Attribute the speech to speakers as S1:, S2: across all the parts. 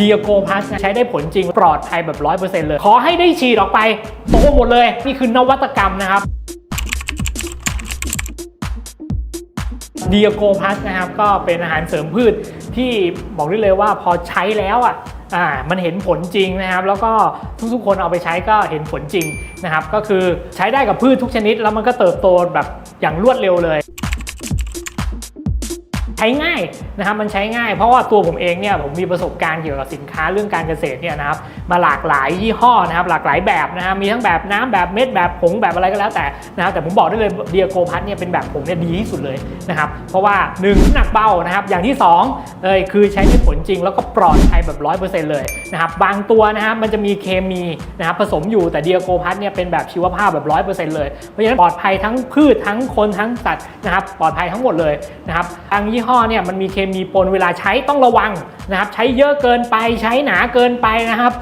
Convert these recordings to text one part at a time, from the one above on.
S1: ดียโกพัสใช้ได้ผลจริงปลอดภัยแบบ 100%เลย ขอให้ได้ฉีดออกไปโตหมดเลย นี่คือนวัตกรรมนะครับดียโกพัสนะครับก็เป็นอาหารเสริมพืชที่บอกได้เลยว่าพอใช้แล้วอะอ่ามันเห็นผลจริงนะครับ แล้วก็ทุกๆคนเอาไปใช้ก็เห็นผลจริงนะครับ ก็คือใช้ได้กับพืชทุกชนิด แล้วมันก็เติบโตแบบอย่างรวดเร็วเลย ช้ง่ายนะครับมันใช้ง่าย เพราะว่าตัวผมเองเนี่ยผมมีประสบการณ์เกี่ยวกับสินค้าเรื่องการเกษตรเนี่ยนะครับมาหลากหลายยี่ห้อนะครับหลากหลายแบบนะครับมีทั้งแบบน้ำแบบเม็ดแบบผงแบบอะไรก็แล้วแต่นะครับแต่ผมบอกได้เลยเดียโกพัทเนี่ยเป็นแบบผมเนี่ยดีที่สุดเลยนะครับเพราะว่า1นึ่งน้ำหนักเบานะครับอย่างที่2เลยคือใช้ได้ผลจริงแล้วก็ปลอดภัยแบบ 100%เลยนะครับบางตัวนะครับมันจะมีเคมีนะครับผสมอยู่แต่เดียโกพัทเนี่ยเป็นแบบชีวภาพแบบ 100%เลยเพราะฉะนั้นปลอดภัยทั้งพืชทั้งคนทั้งสัตว์นะครับปลอดภัยทั้งหมดเลยนะครับบางยี่ห้อเนี่ยมันมีเคมีปนเวลาใช้ต้องระวังนะครับใช้เยอะเกินไปใช้หนาเกินไปนะครับ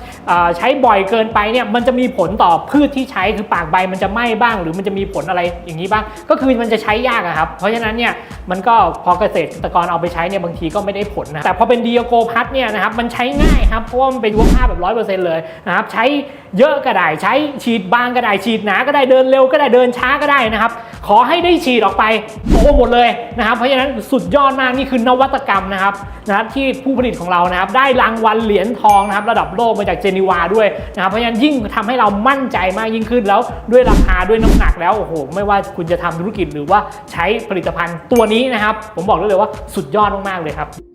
S1: ใช้บ่อยเกินไปเนี่ยมันจะมีผลต่อพืชที่ใช้คือปากใบมันจะไหม้บ้าง หรือมันจะมีผลอะไรอย่างนี้บ้าง ก็คือมันจะใช้ยากครับ เพราะฉะนั้นเนี่ยมันก็พอเกษตรกรเอาไปใช้เนี่ยบางทีก็ไม่ได้ผลนะแต่พอเป็นดีโกพัทเนี่ยนะครับมันใช้ง่ายครับเพราะว่ามันเป็นยุวภาแบบร้อยเปอร์เซ็นต์เลยนะครับใช้เยอะก็ได้ใช้ฉีดบางก็ได้ฉีดหนาก็ได้เดินเร็วก็ได้เดินช้าก็ได้นะครับ ขอให้ได้ฉีดออกไปโตหมดเลยนะครับเพราะฉะนั้นสุดยอดมากนี่คือนวัตกรรมนะครับนะครับที่ผู้ผลิตของเรานะครับได้รางวัลเหรียญทองนะครับระดับโลกมาจากเจนีวาด้วยนะครับเพราะฉะนั้นยิ่งทำให้เรามั่นใจมากยิ่งขึ้นแล้วด้วยราคาด้วยน้ำหนักแล้วโอ้โหไม่ว่าคุณจะทำธุรกิจหรือว่าใช้ผลิตภัณฑ์ตัวนี้นะครับ ผมบอกได้เลยว่าสุดยอดมากๆเลยครับ